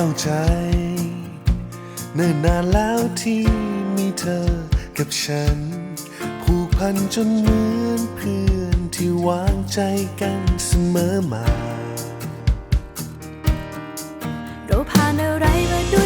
ข้าใจเนิ่นนานแล้วที่มีเธอกับฉัน ผูกพันจนเหมือนเพื่อนที่วางใจกันเสมอมา เราผ่านอะไรมาด้วย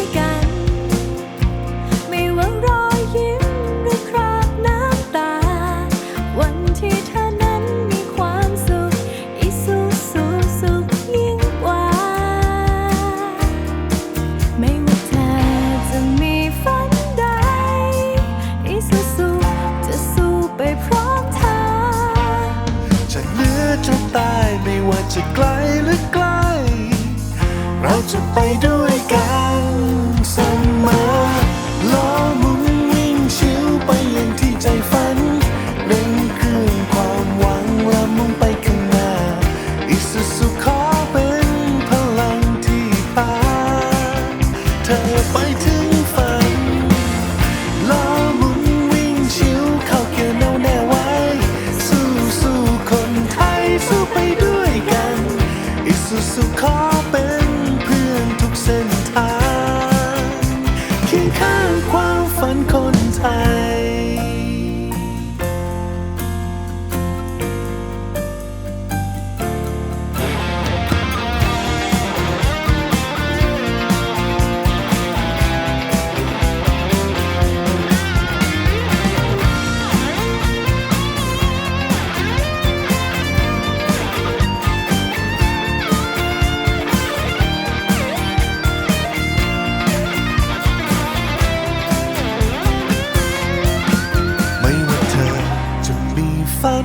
ากเหนือจะใต้ไม่ว่าจะไกลหรือใกล้ เราจะไปด้วยกัน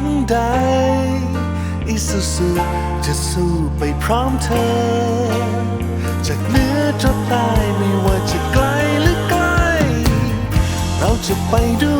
นใด อิสุสุจะสู้ไปพร้อมเธอ จากเหนือจนใต้ไม่ว่าจะไกลหรือใกล้ เราจะไปด้วย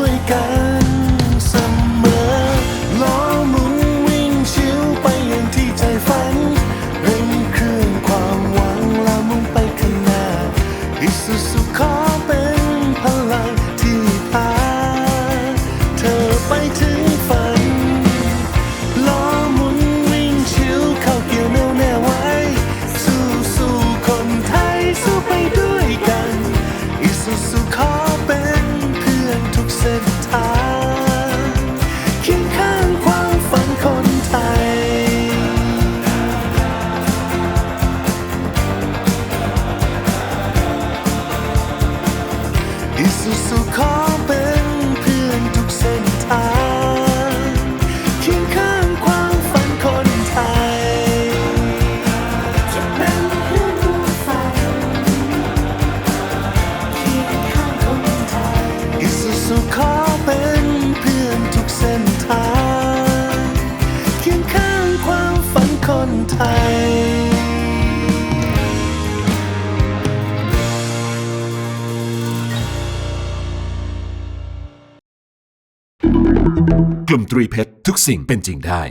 กลุ่มตรีเพชรทุกสิ่งเป็นจริงได้